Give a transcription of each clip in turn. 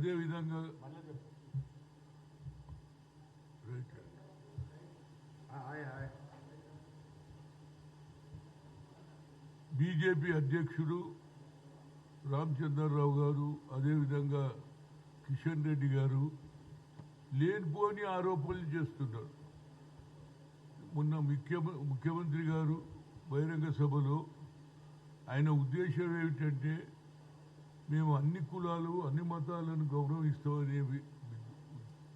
అదేవిధంగా. బీజేపీ అధ్యక్షుడు రామచంద్రరావు గారు అదేవిధంగా కిషన్ రెడ్డి గారు లేనిపోని ఆరోపణలు చేస్తున్నారు మొన్న ముఖ్యమ ముఖ్యమంత్రి గారు బహిరంగ సభలో ఆయన ఉద్దేశం ఏమిటంటే మేము అన్ని కులాలు అన్ని మతాలను గౌరవిస్తామనే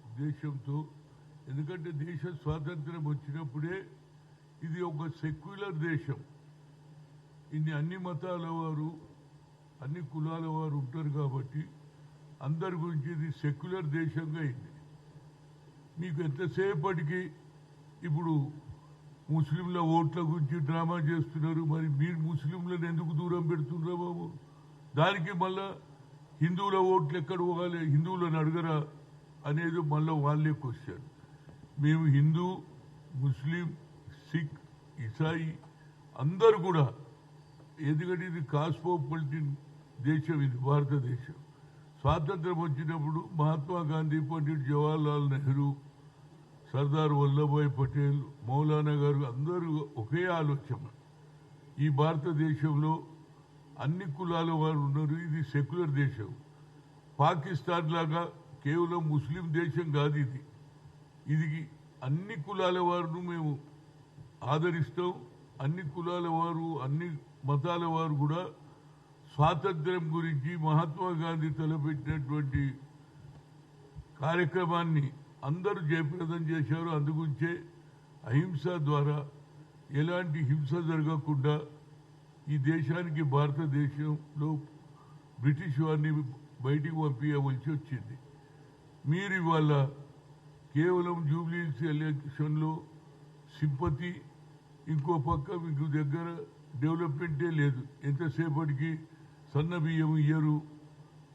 ఉద్దేశంతో ఎందుకంటే దేశ స్వాతంత్రం వచ్చినప్పుడే ఇది ఒక సెక్యులర్ దేశం. ఇన్ని అన్ని మతాల వారు అన్ని కులాల వారు ఉంటారు కాబట్టి అందరి గురించి ఇది సెక్యులర్ దేశంగా అయింది. మీకు ఎంతసేపటికి ఇప్పుడు ముస్లింల ఓట్ల గురించి డ్రామా చేస్తున్నారు మరి మీరు ముస్లింలను ఎందుకు దూరం పెడుతున్నారా బాబు? దానికి మళ్ళా హిందువుల ఓట్లు ఎక్కడ పోవాలి? హిందువులను అడగరా? అనేది మళ్ళీ వాళ్ళే క్వశ్చన్ మేము హిందూ ముస్లిం సిక్ ఇసాయి అందరు కూడా ఎందుకంటే ఇది కాస్మోపాలిటిన్ దేశం ఇది భారతదేశం. స్వాతంత్రం వచ్చినప్పుడు మహాత్మా గాంధీ పండిట్ జవహర్లాల్ నెహ్రూ సర్దార్ వల్లభాయ్ పటేల్ మౌలానా గారు అందరూ ఒకే ఆలోచన. ఈ భారతదేశంలో అన్ని కులాల వారు ఉన్నారు. ఇది సెక్యులర్ దేశం. పాకిస్తాన్ లాగా కేవలం ముస్లిం దేశం కాదు ఇది. ఇది అన్ని కులాల వారును మేము ఆదరిస్తాం. అన్ని కులాల వారు అన్ని మతాల వారు కూడా స్వాతంత్ర్యం గురించి మహాత్మా గాంధీ తలపెట్టినటువంటి కార్యక్రమాన్ని అందరూ జయప్రదం చేశారు. అందుగురించే అహింస ద్వారా ఎలాంటి హింస జరగకుండా ఈ దేశానికి భారతదేశంలో బ్రిటిష్ వారిని బయటికి పంపించవలసి వచ్చింది. మీరు ఇవాళ కేవలం జూబ్లీహిల్స్ ఎలక్షన్లో సింపతి ఇంకో పక్క మీకు దగ్గర డెవలప్మెంటే లేదు. ఎంతసేపటికి సన్న బియ్యం ఇయ్యరు?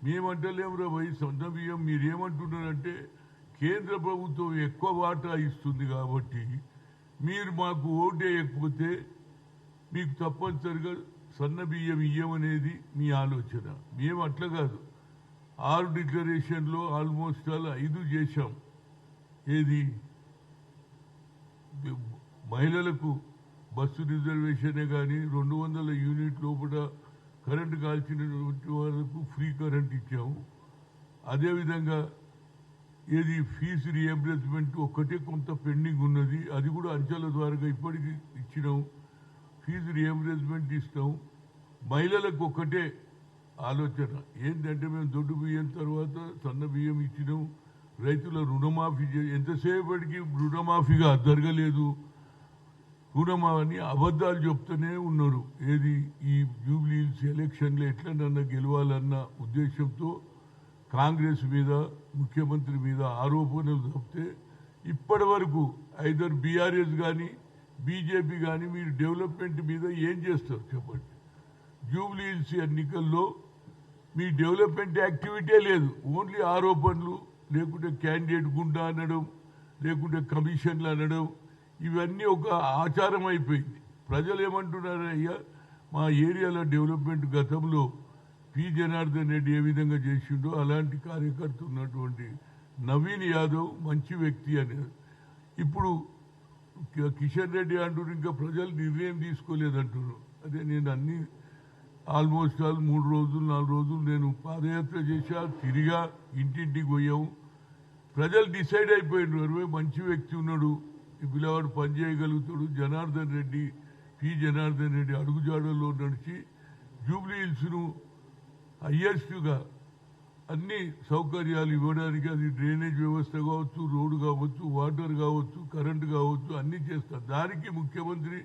మేమంటలేమురా భయ్ సన్న బియ్యం మీరేమంటున్నారంటే కేంద్ర ప్రభుత్వం ఎక్కువ వాటా ఇస్తుంది కాబట్టి మీరు మాకు ఓటు వేయకపోతే మీకు తప్పనిసరిగా సన్న బియ్యం ఇయ్యమనేది మీ ఆలోచన. మేము అట్లా కాదు. ఆరు డిక్లరేషన్లో ఆల్మోస్ట్ ఆల్ ఐదు చేశాం. ఏది? మహిళలకు బస్సు రిజర్వేషనే కానీ రెండు వందల యూనిట్ లోపల కరెంటు కాల్చినటువంటి వాళ్ళకు ఫ్రీ కరెంట్ ఇచ్చాము. అదేవిధంగా ఏది? ఫీజు రియంబర్స్మెంట్ ఒక్కటే కొంత పెండింగ్ ఉన్నది. అది కూడా అంచెల ద్వారా ఇప్పటికీ ఇచ్చినాము ఫీజు రియంబర్స్మెంట్ ఇస్తాం. మహిళలకు ఒక్కటే ఆలోచన. ఏంటంటే మేము దొడ్డు బియ్యం తర్వాత సన్న బియ్యం ఇచ్చినాం. రైతుల రుణమాఫీ ఎంతసేపటికి రుణమాఫీగా జరగలేదు. రుణమాఫీ అబద్ధాలు చెప్తూనే ఉన్నారు. ఏది ఈ జూబ్లీస్ ఎలక్షన్లో ఎట్లనన్నా గెలవాలన్న ఉద్దేశంతో కాంగ్రెస్ మీద ముఖ్యమంత్రి మీద ఆరోపణలు తప్పితే ఇప్పటి వరకు ఐదర్ బీఆర్ఎస్ కానీ బీజేపీ కానీ మీరు డెవలప్మెంట్ మీద ఏం చేస్తారు చెప్పండి? జూబ్లీహిల్స్ ఎన్నికల్లో మీ డెవలప్మెంట్ యాక్టివిటీ లేదు. ఓన్లీ ఆరోపణలు లేకుంటే క్యాండిడేట్ గుండా అనడం లేకుంటే కమిషన్లు అనడం ఇవన్నీ ఒక ఆచారం అయిపోయింది. ప్రజలు ఏమంటున్నారు అయ్యా మా ఏరియాలో డెవలప్మెంట్ గతంలో పి. జనార్దన్ రెడ్డి ఏ విధంగా చేసిండో అలాంటి కార్యకర్త ఉన్నటువంటి నవీన్ యాదవ్ మంచి వ్యక్తి అనేది ఇప్పుడు కిషన్ రెడ్డి అంటున్నారు ఇంకా ప్రజలు నిర్ణయం తీసుకోలేదంటున్నారు. అదే నేను అన్ని ఆల్మోస్ట్ ఆల్ మూడు రోజులు నాలుగు రోజులు నేను పాదయాత్ర చేశా తిరిగా ఇంటింటికి పోయాము. ప్రజలు డిసైడ్ అయిపోయినారు అరవై మంచి వ్యక్తి ఉన్నాడు ఈ పిల్లవాడు పని చేయగలుగుతాడు. జనార్దన్ రెడ్డి పి జనార్దన్ రెడ్డి అడుగుజాడల్లో నడిచి జూబ్లీ హిల్స్ను హయ్యెస్ట్గా అన్ని సౌకర్యాలు ఇవ్వడానికి అది డ్రైనేజ్ వ్యవస్థ కావచ్చు రోడ్డు కావచ్చు వాటర్ కావచ్చు కరెంటు కావచ్చు అన్ని చేస్తారు దానికి ముఖ్యమంత్రి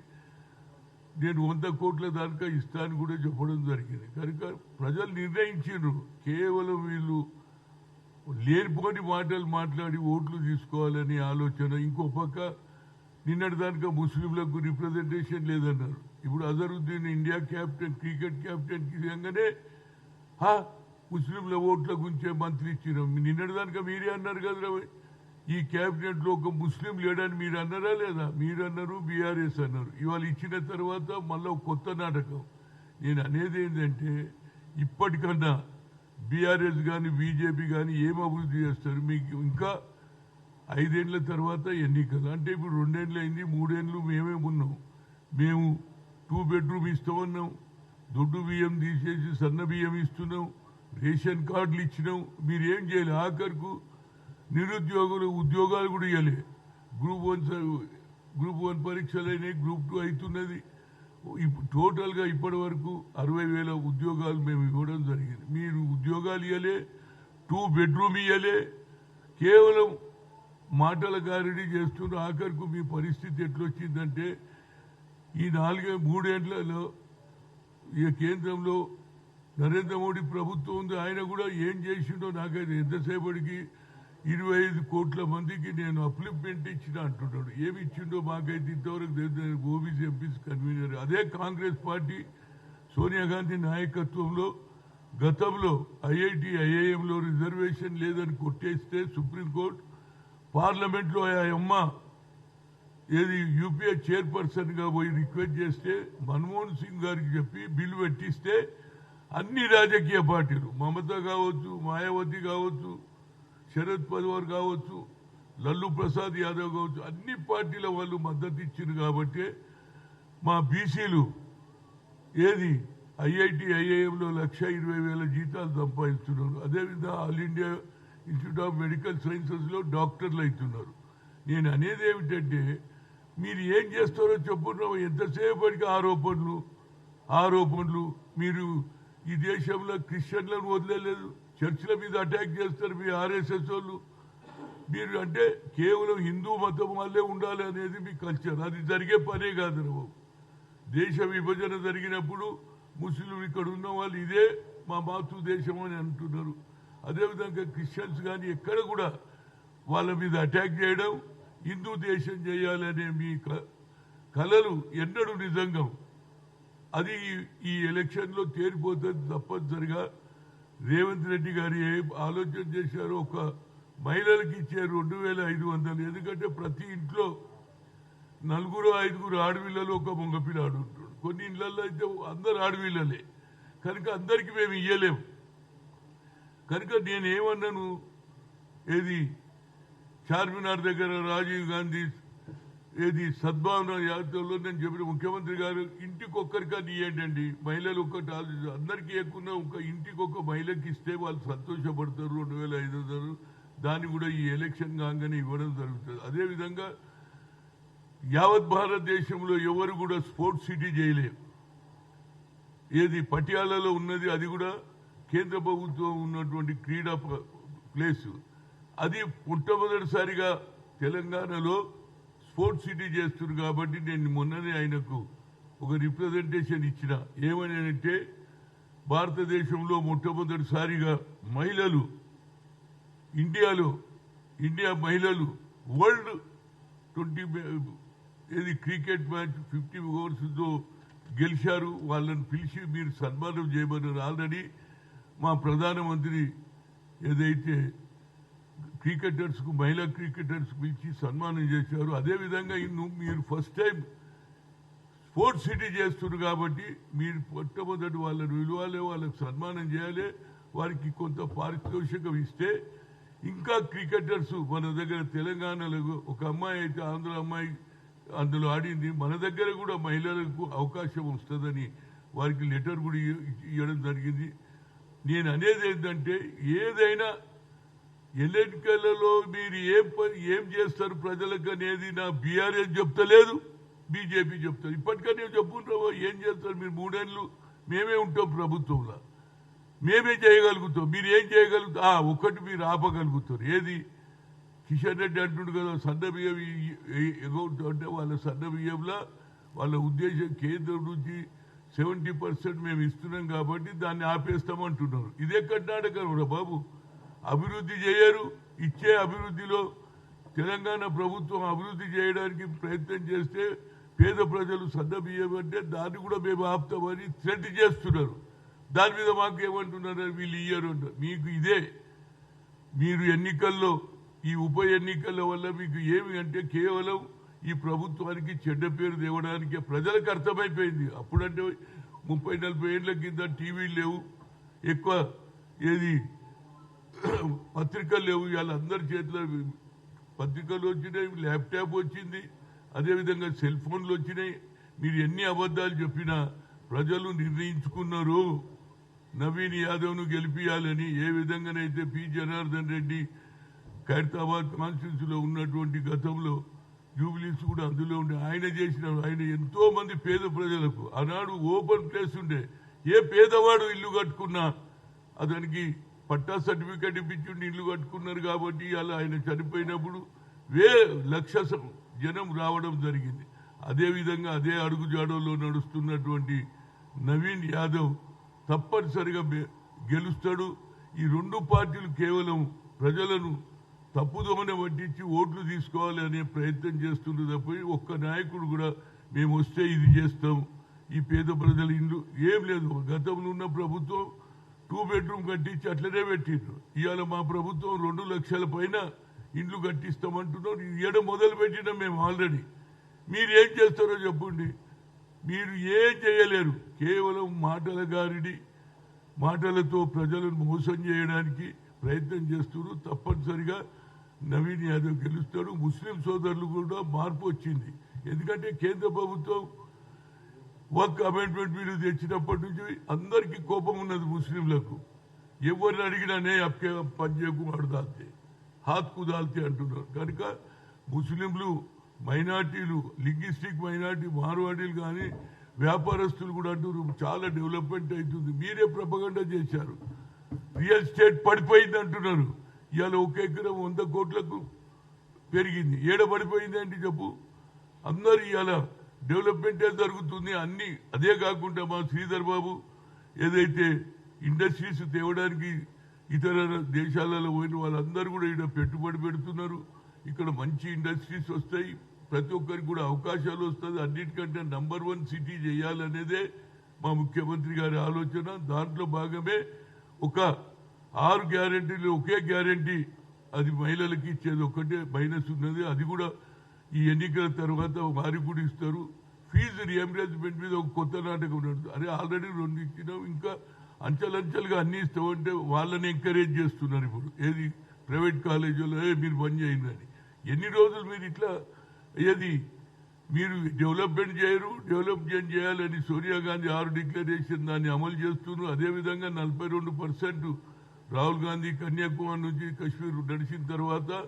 నేను వంద కోట్ల దానికా ఇస్తాను కూడా చెప్పడం జరిగింది. కనుక ప్రజలు నిర్ణయించారు కేవలం వీళ్ళు లేనిపోని మాటలు మాట్లాడి ఓట్లు తీసుకోవాలని ఆలోచన. ఇంకో పక్క నిన్నటి దానిక ముస్లింలకు రిప్రజెంటేషన్ లేదన్నారు. ఇప్పుడు అజరుద్దీన్ ఇండియా క్యాప్టెన్ క్రికెట్ క్యాప్టెన్కి విధంగానే ముస్లింల ఓట్ల గురించే మంత్రి ఇచ్చినాం. నిన్నటి దానిక మీరే అన్నారు కదా ఈ క్యాబినెట్లో ఒక ముస్లిం లేడని మీరు అన్నారా లేదా? మీరు అన్నారు బీఆర్ఎస్ అన్నారు. ఇవాళ ఇచ్చిన తర్వాత మళ్ళీ కొత్త నాటకం. నేను అనేది ఏంటంటే ఇప్పటికన్నా బీఆర్ఎస్ కానీ బీజేపీ కానీ ఏం అభివృద్ధి చేస్తారు? మీకు ఇంకా ఐదేళ్ళ తర్వాత ఎన్నికలు. అంటే ఇప్పుడు రెండేళ్ళు అయింది మూడేళ్ళు మేమే ఉన్నాం. మేము టూ బెడ్రూమ్ ఇస్తామన్నాం. దొడ్డు బియ్యం తీసేసి సన్న బియ్యం ఇస్తున్నాం. రేషన్ కార్డులు ఇచ్చినాం మీరు ఏం చేయలే? ఆఖరుకు నిరుద్యోగులు ఉద్యోగాలు కూడా ఇవ్వలే గ్రూప్ వన్ గ్రూప్ వన్ పరీక్షలు అయినాయి గ్రూప్ టూ అవుతున్నది ఇప్పుడు టోటల్గా ఇప్పటి వరకు అరవై వేల ఉద్యోగాలు మేము ఇవ్వడం జరిగింది. మీరు ఉద్యోగాలు ఇవ్వలే టూ బెడ్రూమ్ ఇవ్వలే కేవలం మాటల గారిడి చేస్తున్న ఆఖరుకు మీ పరిస్థితి ఎట్లొచ్చిందంటే ఈ నాలుగే మూడేళ్ళలో ఈ కేంద్రంలో నరేంద్ర మోడీ ప్రభుత్వం ఉంది. ఆయన కూడా ఏం చేసిండో నాకైతే ఎంతసేపటికి ఇరవై ఐదు కోట్ల మందికి నేను అప్లిప్మెంట్ ఇచ్చిన అంటున్నాడు ఏమి ఇచ్చిండో మాకైతే ఇంతవరకు తెలియదు ఓబీసీ ఎంపీస్ కన్వీనర్. అదే కాంగ్రెస్ పార్టీ సోనియా గాంధీ నాయకత్వంలో గతంలో ఐఐటి ఐఐఎంలో రిజర్వేషన్ లేదని కొట్టేస్తే సుప్రీంకోర్టు పార్లమెంట్లో ఆ అమ్మ ఏది యూపీఏ చైర్పర్సన్గా పోయి రిక్వెస్ట్ చేస్తే మన్మోహన్ సింగ్ గారికి చెప్పి బిల్లు పెట్టిస్తే అన్ని రాజకీయ పార్టీలు మమత కావచ్చు మాయావతి కావచ్చు శరద్ పవార్ కావచ్చు లల్లు ప్రసాద్ యాదవ్ కావచ్చు అన్ని పార్టీల వాళ్ళు మద్దతు ఇచ్చారు కాబట్టి మా బీసీలు ఏది ఐఐటి ఐఐఎంలో లక్ష ఇరవై వేల జీతాలు సంపాదిస్తున్నారు. అదేవిధంగా all India institute of medical సైన్సెస్లో డాక్టర్లు అవుతున్నారు. నేను అనేది ఏమిటంటే మీరు ఏం చేస్తారో చెప్పున్నాం. ఎంతసేపటికి ఆరోపణలు ఆరోపణలు మీరు ఈ దేశంలో క్రిస్టియన్లను వదిలేదు చర్చిల మీద అటాక్ చేస్తారు మీ ఆర్ఎస్ఎస్ వాళ్ళు. మీరు అంటే కేవలం హిందూ మతం వాళ్ళే ఉండాలి అనేది మీ కల్చర్ అది జరిగే పనే కాదు రా బాబు. దేశ విభజన జరిగినప్పుడు ముస్లింలు ఇక్కడ ఉన్న వాళ్ళు ఇదే మా మాతృ దేశం అని అంటున్నారు. అదేవిధంగా క్రిస్టియన్స్ కానీ ఎక్కడ కూడా వాళ్ళ మీద అటాక్ చేయడం హిందూ దేశం చేయాలనే మీ క- కలలు ఎన్నడూ నిజంగా అది ఈ- ఎలక్షన్లో తేలిపోతుంది తప్పనిసరిగా రేవంత్ రెడ్డి గారు ఏ ఆలోచన చేశారో ఒక మహిళలకు ఇచ్చే రెండు వేల ఐదు వందలు. ఎందుకంటే ప్రతి ఇంట్లో నలుగురు ఐదుగురు ఆడపిల్లలు ఒక మగపిల్లాడు ఉంటాడు. కొన్ని ఇళ్ళలో అయితే అందరు ఆడపిల్లలే. కనుక అందరికి మేము ఇయ్యలేము. కనుక నేనేమన్నాను? ఏది? చార్మినార్ దగ్గర రాజీవ్ గాంధీ ఏది సద్భావన యాత్రలో నేను చెప్పిన ముఖ్యమంత్రి గారు ఇంటికి ఒక్కరికని ఇవ్వండి మహిళలు ఒక్కటి ఆలోచించారు అందరికీ ఎక్కువ ఒక ఇంటికి ఒక మహిళకి ఇస్తే వాళ్ళు సంతోషపడతారు రెండు వేల ఐదు వందలు దాన్ని కూడా ఈ ఎలక్షన్ కాగానే ఇవ్వడం జరుగుతుంది. అదేవిధంగా యావత్ భారతదేశంలో ఎవరు కూడా స్పోర్ట్స్ సిటీ చేయలేరు. ఏది పటియాలలో ఉన్నది అది కూడా కేంద్ర ప్రభుత్వం ఉన్నటువంటి క్రీడా ప్లేసు. అది మొట్టమొదటిసారిగా తెలంగాణలో స్పోర్ట్స్ సిటీ చేస్తున్నారు కాబట్టి నేను మొన్ననే ఆయనకు ఒక రిప్రజెంటేషన్ ఇచ్చిన. ఏమని అంటే భారతదేశంలో మొట్టమొదటిసారిగా మహిళలు ఇండియాలో ఇండియా మహిళలు వరల్డ్ ట్వంటీ ఏది క్రికెట్ మ్యాచ్ ఫిఫ్టీ ఓవర్స్తో గెలిచారు. వాళ్ళని పిలిచి మీరు సన్మానం చేయమన్నారు ఆల్రెడీ మా ప్రధానమంత్రి ఏదైతే క్రికెటర్స్కు మహిళా క్రికెటర్స్ పిలిచి సన్మానం చేశారు. అదేవిధంగా మీరు ఫస్ట్ టైం స్పోర్ట్స్ సిటీ చేస్తున్నారు కాబట్టి మీరు మొట్టమొదటి వాళ్ళని విలువాలి వాళ్ళకి సన్మానం చేయాలి వారికి కొంత పారితోషికం ఇస్తే ఇంకా క్రికెటర్స్ మన దగ్గర తెలంగాణలో ఒక అమ్మాయి అయితే ఆంధ్ర అమ్మాయి అందులో ఆడింది. మన దగ్గర కూడా మహిళలకు అవకాశం వస్తుందని వారికి లెటర్ కూడా ఇవ్వడం జరిగింది. నేను అనేది ఏంటంటే ఏదైనా ఎన్నికలలో మీరు ఏం పని ఏం చేస్తారు ప్రజలకు అనేది నా బీఆర్ఎస్ చెప్తలేదు బీజేపీ చెప్తారు ఇప్పటికనే చెప్పుకుంటావో ఏం చేస్తారు మీరు? మూడేళ్ళు మేమే ఉంటాం ప్రభుత్వంలో. మేమే చేయగలుగుతాం. మీరు ఏం చేయగలుగుతా ఒక్కటి మీరు ఆపగలుగుతారు. ఏది? కిషన్ రెడ్డి అంటుండు కదా సన్న బియ్యం అంటే వాళ్ళ సన్న బియ్యంలో వాళ్ళ ఉద్దేశం కేంద్రం నుంచి సెవెంటీ పర్సెంట్ మేము ఇస్తున్నాం కాబట్టి దాన్ని ఆపేస్తామంటున్నారు. ఇదే కర్ణాటక బాబు. అభివృద్ధి చేయరు. ఇచ్చే అభివృద్ధిలో తెలంగాణ ప్రభుత్వం అభివృద్ధి చేయడానికి ప్రయత్నం చేస్తే పేద ప్రజలు సద్దబియ్యమంటే దాన్ని కూడా మేము ఆపుతామని థ్రెట్ చేస్తున్నారు. దాని మీద మాకు ఏమంటున్నారు వీళ్ళు ఇయ్యరు అంటారు మీకు ఇదే. మీరు ఎన్నికల్లో ఈ ఉప ఎన్నికల వల్ల మీకు ఏమి అంటే కేవలం ఈ ప్రభుత్వానికి చెడ్డ పేరు తేవడానికి ప్రజలకు అర్థమైపోయింది. అప్పుడంటే ముప్పై నలభై ఏళ్ళ కింద టీవీలు లేవు. ఎక్కువ ఏది పత్రికలు లేవు ఇవాళ అందరి చేతిలో పత్రికలు వచ్చినాయి ల్యాప్టాప్ వచ్చింది అదేవిధంగా సెల్ ఫోన్లు వచ్చినాయి. మీరు ఎన్ని అబద్ధాలు చెప్పినా ప్రజలు నిర్ణయించుకున్నారు. నవీన్ యాదవ్ను గెలిపియాలని ఏ విధంగానైతే పి. జనార్దన్ రెడ్డి ఖైరతాబాద్ కాన్స్టిట్యూన్సీలో ఉన్నటువంటి గతంలో జూబిలీస్ కూడా అందులో ఉండే ఆయన చేసిన ఆయన ఎంతో మంది పేద ప్రజలకు ఆనాడు ఓపెన్ ప్లేస్ ఉండే ఏ పేదవాడు ఇల్లు కట్టుకున్నా అతనికి పట్టా సర్టిఫికేట్ ఇప్పించుండి ఇల్లు కట్టుకున్నారు కాబట్టి అలా ఆయన చనిపోయినప్పుడు వే లక్ష జనం రావడం జరిగింది. అదేవిధంగా అదే అడుగుజాడలో నడుస్తున్నటువంటి నవీన్ యాదవ్ తప్పనిసరిగా గెలుస్తాడు. ఈ రెండు పార్టీలు కేవలం ప్రజలను తప్పుదోమని పట్టించి ఓట్లు తీసుకోవాలి అనే ప్రయత్నం చేస్తున్నది తప్ప ఒక్క నాయకుడు కూడా మేము వస్తే ఇది చేస్తాం. ఈ పేద ప్రజల ఇల్లు ఏం లేదు. గతంలో ఉన్న ప్రభుత్వం టూ బెడ్రూమ్ కట్టించి అట్లనే పెట్టిండ్రు. ఇవాళ మా ప్రభుత్వం రెండు లక్షల పైన ఇండ్లు కట్టిస్తామంటున్నారు. ఇయ్యడం మొదలు పెట్టినాం మేము ఆల్రెడీ. మీరు ఏం చేస్తారో చెప్పండి. మీరు ఏం చేయలేరు. కేవలం మాటల గారిడి మాటలతో ప్రజలను మోసం చేయడానికి ప్రయత్నం చేస్తున్నారు. తప్పనిసరిగా నవీన్ యాదవ్ గెలుస్తాడు. ముస్లిం సోదరులు కూడా మార్పు వచ్చింది. ఎందుకంటే కేంద్ర ప్రభుత్వం వర్క్ అమెండ్మెంట్ బిల్లు తెచ్చినప్పటి నుంచి అందరికీ కోపం ఉన్నది ముస్లింలకు. ఎవరిని అడిగినానే అప్కే పంజేకు అడదాల్తే హాత్ కుదాల్తే అంటున్నారు. కనుక ముస్లింలు మైనార్టీలు లింగిస్టిక్ మైనార్టీ మార్వాడీలు కానీ వ్యాపారస్తులు కూడా అంటున్నారు చాలా డెవలప్మెంట్ అవుతుంది మీరే ప్రపగండ చేశారు. రియల్ ఎస్టేట్ పడిపోయింది అంటున్నారు. ఇవాళ ఒక ఎకరం వంద కోట్లకు పెరిగింది. ఏడ పడిపోయింది అంటే చెప్పు. అందరు ఇవాళ డెవలప్మెంట్ జరుగుతుంది? అన్ని అదే కాకుండా మా శ్రీధర్ బాబు ఏదైతే ఇండస్ట్రీస్ తేవడానికి ఇతర దేశాలలో పోయిన వాళ్ళందరూ కూడా ఇక్కడ పెట్టుబడి పెడుతున్నారు. ఇక్కడ మంచి ఇండస్ట్రీస్ వస్తాయి. ప్రతి ఒక్కరికి కూడా అవకాశాలు వస్తుంది అన్నిటికంటే నంబర్ వన్ సిటీ చేయాలనేదే మా ముఖ్యమంత్రి గారి ఆలోచన. దాంట్లో భాగమే ఒక ఆరు గ్యారెంటీలు ఒకే గ్యారెంటీ అది మహిళలకి ఇచ్చేది ఒకటే మైనస్ ఉన్నది. అది కూడా ఈ ఎన్నికల తర్వాత వారికి కూడా ఇస్తారు. ఫీజు రియంబర్స్మెంట్ మీద ఒక కొత్త నాటకం నడుతుంది అరే ఆల్రెడీ రెండు ఇచ్చినాం ఇంకా అంచెలంచెలుగా అన్ని ఇస్తామంటే వాళ్ళని ఎంకరేజ్ చేస్తున్నారు ఇప్పుడు. ఏది? ప్రైవేట్ కాలేజీలో ఏ మీరు పని చేయండి అని. ఎన్ని రోజులు మీరు ఇట్లా ఏది? మీరు డెవలప్మెంట్ చేయరు డెవలప్మెంట్ చేయాలని సోనియా గాంధీ ఆరు డిక్లరేషన్ దాన్ని అమలు చేస్తున్నారు. అదేవిధంగా నలభై రెండు పర్సెంట్ రాహుల్ గాంధీ కన్యాకుమారి నుంచి కశ్మీర్ నడిచిన తర్వాత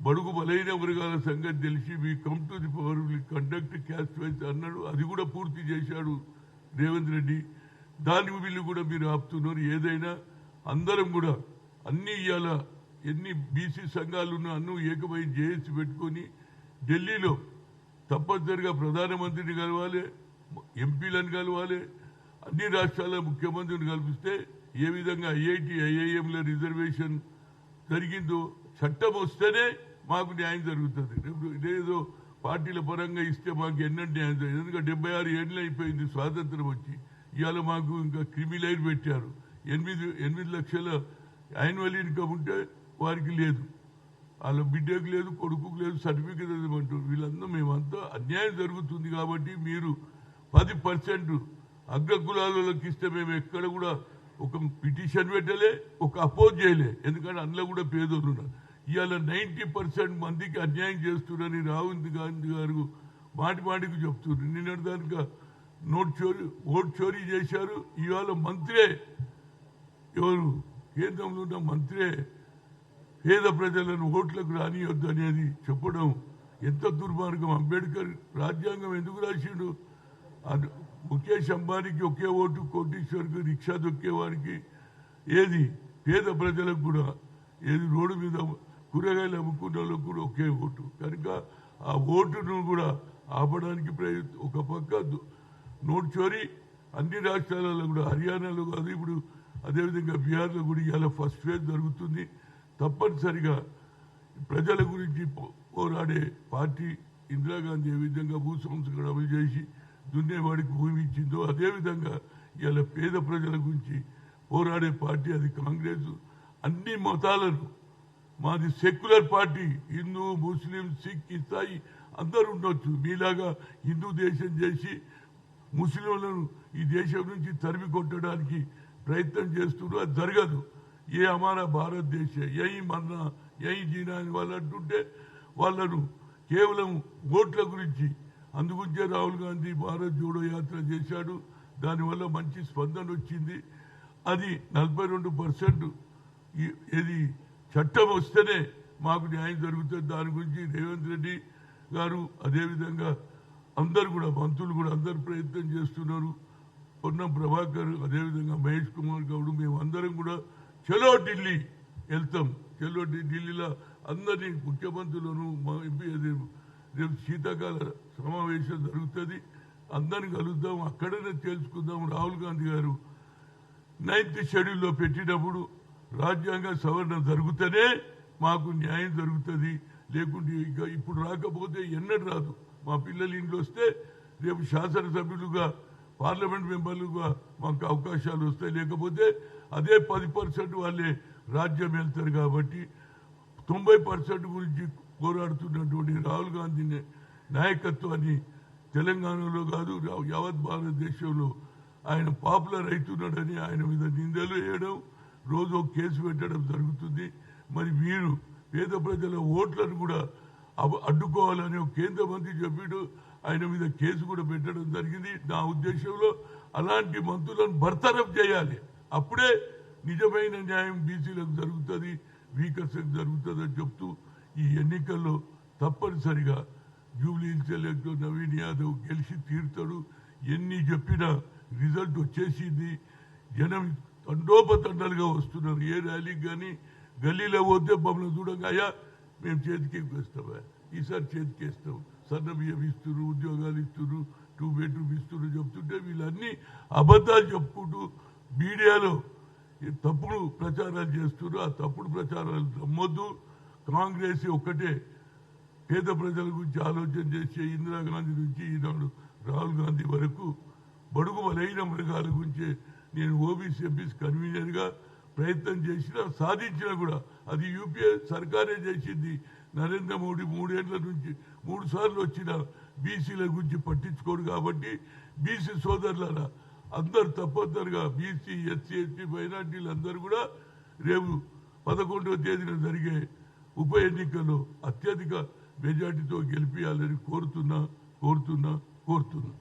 బడుగు బలైన వర్గాల సంగతి తెలిసి మీ come to the power conduct caste wise అన్నాడు. అది కూడా పూర్తి చేశాడు రేవంత్ రెడ్డి. దాని వీళ్ళు కూడా మీరు ఆపుతున్నారు. ఏదైనా అందరం కూడా అన్ని ఇవాళ ఎన్ని బీసీ సంఘాలు ఉన్నా అన్ను ఏకమై జేఏసీ పెట్టుకొని ఢిల్లీలో తప్పనిసరిగా ప్రధానమంత్రిని కలవాలి ఎంపీలను కలవాలి అన్ని రాష్ట్రాల ముఖ్యమంత్రిని కల్పిస్తే ఏ విధంగా ఐఐటి ఐఐఎంల రిజర్వేషన్ జరిగిందో చట్టం వస్తేనే మాకు న్యాయం జరుగుతుంది. రేపు ఇదేదో పార్టీల పరంగా ఇస్తే మాకు ఎన్నో న్యాయం జరుగుతుంది. ఎందుకంటే డెబ్బై ఆరు ఏళ్ళు అయిపోయింది స్వాతంత్రం వచ్చి. ఇవాళ మాకు ఇంకా క్రిమిలైన్ పెట్టారు. ఎనిమిది ఎనిమిది లక్షల యాన్యువల్ ఇన్కమ్ ఉంటే వారికి లేదు. వాళ్ళ బిడ్డకు లేదు కొడుకుకు లేదు సర్టిఫికేట్ ఇవ్వమంటారు వీళ్ళందరూ మేమంతా అన్యాయం జరుగుతుంది కాబట్టి మీరు పది పర్సెంట్ అగ్రకులాలకు ఇస్తే మేము ఎక్కడ కూడా ఒక పిటిషన్ పెట్టలే ఒక అపోజ్ చేయలే. ఎందుకంటే అందులో కూడా పేదోళ్ళు ఉన్నారు. ఇవాళ నైంటీ పర్సెంట్ మందికి అన్యాయం చేస్తున్నారని రాహుల్ గాంధీ గారు మాటి మాటికి చెప్తున్నారు. నిన్న దానిక నోట్ చోరీ ఓట్ చోరీ చేశారు. ఇవాళ మంత్రే. ఎవరు? కేంద్రంలో ఉన్న మంత్రే. పేద ప్రజలను ఓట్లకు రానియొద్దు అనేది చెప్పడం ఎంత దుర్మార్గం. అంబేద్కర్ రాజ్యాంగం ఎందుకు రాసిండు? అది ముఖేష్ అంబానీకి ఒకే ఓటు కోటీశ్వర్కి రిక్షా దొక్కేవారికి ఏది? పేద ప్రజలకు కూడా ఏది? రోడ్డు మీద కూరగాయలు అమ్ముకున్న వాళ్ళకు కూడా ఒకే ఓటు. కనుక ఆ ఓటును కూడా ఆపడానికి ప్రయత్నం ఒక పక్క దు- నోట్ చోరీ అన్ని రాష్ట్రాలలో కూడా హర్యానాలో కాదు ఇప్పుడు అదేవిధంగా బీహార్లో కూడా ఇవాళ ఫస్ట్ ఫేజ్ జరుగుతుంది. తప్పనిసరిగా ప్రజల గురించి పోరాడే పార్టీ ఇందిరాగాంధీ ఏ విధంగా భూ సంస్కరణ అమలు చేసి దున్నేవాడికి భూమి ఇచ్చిందో అదేవిధంగా ఇవాళ పేద ప్రజల గురించి పోరాడే పార్టీ అది కాంగ్రెస్. అన్ని మతాలను మాది secular party. Hindu Muslim Sikh ఇస్తాయి అందరు ఉండొచ్చు. మీలాగా హిందూ దేశం చేసి ముస్లింలను ఈ దేశం నుంచి తరిమి కొట్టడానికి ప్రయత్నం చేస్తున్నారు. అది జరగదు. ఏ అమాన భారతదేశ ఏ మన్నా ఏ జీనాని వాళ్ళు అంటుంటే వాళ్ళను కేవలం ఓట్ల గురించి అందుగురించే రాహుల్ గాంధీ భారత్ జోడో యాత్ర చేశాడు. దానివల్ల మంచి స్పందన వచ్చింది. అది నలభై రెండు పర్సెంట్ ఇది చట్టం వస్తేనే మాకు న్యాయం జరుగుతుంది. దాని గురించి రేవంత్ రెడ్డి గారు అదేవిధంగా అందరు కూడా మంత్రులు కూడా అందరు ప్రయత్నం చేస్తున్నారు. పొన్నం ప్రభాకర్ అదేవిధంగా మహేష్ కుమార్ గౌడ్ మేము అందరం కూడా చలో ఢిల్లీ వెళ్తాం. చలో ఢిల్లీలో అందరినీ ముఖ్యమంత్రులను మా ఎంపీ రేపు శీతాకాల సమావేశం జరుగుతుంది. అందరిని కలుద్దాం. అక్కడనే తెలుసుకుందాం రాహుల్ గాంధీ గారు నైన్త్ షెడ్యూల్లో పెట్టినప్పుడు రాజ్యాంగ సవరణ జరుగుతూనే మాకు న్యాయం జరుగుతుంది. లేకుంటే ఇక ఇప్పుడు రాకపోతే ఎన్నడూ రాదు. మా పిల్లలు ఇంట్లో వస్తే రేపు శాసనసభ్యులుగా పార్లమెంట్ మెంబర్లుగా మాకు అవకాశాలు వస్తాయి. లేకపోతే అదే పది పర్సెంట్ వాళ్ళే రాజ్యం వెళ్తారు కాబట్టి తొంభై పర్సెంట్ గురించి పోరాడుతున్నటువంటి రాహుల్ గాంధీ నాయకత్వాన్ని తెలంగాణలో కాదు యావత్ భారతదేశంలో ఆయన పాపులర్ అవుతున్నాడని ఆయన మీద నిందలు వేయడం రోజు ఒక కేసు పెట్టడం జరుగుతుంది. మరి మీరు పేద ప్రజల ఓట్లను కూడా అడ్డుకోవాలని ఒక కేంద్ర మంత్రి చెప్పాడు. ఆయన మీద కేసు కూడా పెట్టడం జరిగింది. నా ఉద్దేశంలో అలాంటి మంత్రులను భర్తరఫ్ చేయాలి. అప్పుడే నిజమైన న్యాయం బీసీలకు జరుగుతుంది వీకర్స్కి జరుగుతుంది అని చెప్తూ ఈ ఎన్నికల్లో తప్పనిసరిగా జూబ్లీ సెలెక్ట్ నవీన్ యాదవ్ గెలిచి తీరుతాడు. ఎన్ని చెప్పినా రిజల్ట్ వచ్చేసింది. జనం తండోపతండలుగా వస్తున్నారు. ఏ ర్యాలీకి కానీ గల్లీలో పోతే మమ్మల్ని చూడంగా అయ్యా మేము చేతికి వేస్తామా ఈసారి చేతికి వేస్తాం. సన్న బియ్యం ఇస్తున్నారు ఉద్యోగాలు ఇస్తున్నారు టూ బెడ్రూమ్ ఇస్తున్నారు చెప్తుంటే వీళ్ళన్నీ అబద్ధాలు చెప్పుకుంటూ మీడియాలో తప్పుడు ప్రచారాలు చేస్తున్నారు ఆ తప్పుడు ప్రచారాలు నమ్మొద్దు. కాంగ్రెస్ ఒక్కటే పేద ప్రజల గురించి ఆలోచన చేసే ఇందిరాగాంధీ నుంచి ఈనాడు రాహుల్ గాంధీ వరకు బడుగు బలైన మృగాల గురించి నేను ఓబీసీ ఎంపీస్ కన్వీనర్గా ప్రయత్నం చేసినా సాధించినా కూడా అది యూపీఏ సర్కారే చేసింది. నరేంద్ర మోడీ మూడేళ్ళ నుంచి మూడు సార్లు వచ్చిన బీసీల గురించి పట్టించుకోడు కాబట్టి బీసీ సోదరులారా అందరు తప్పనిసరిగా బీసీ ఎస్సీ ఎస్టీ మైనార్టీలు అందరూ కూడా రేపు పదకొండవ తేదీన జరిగే ఉప ఎన్నికల్లో అత్యధిక మెజార్టీతో గెలిపించాలని కోరుతున్నా కోరుతున్నా కోరుతున్నా.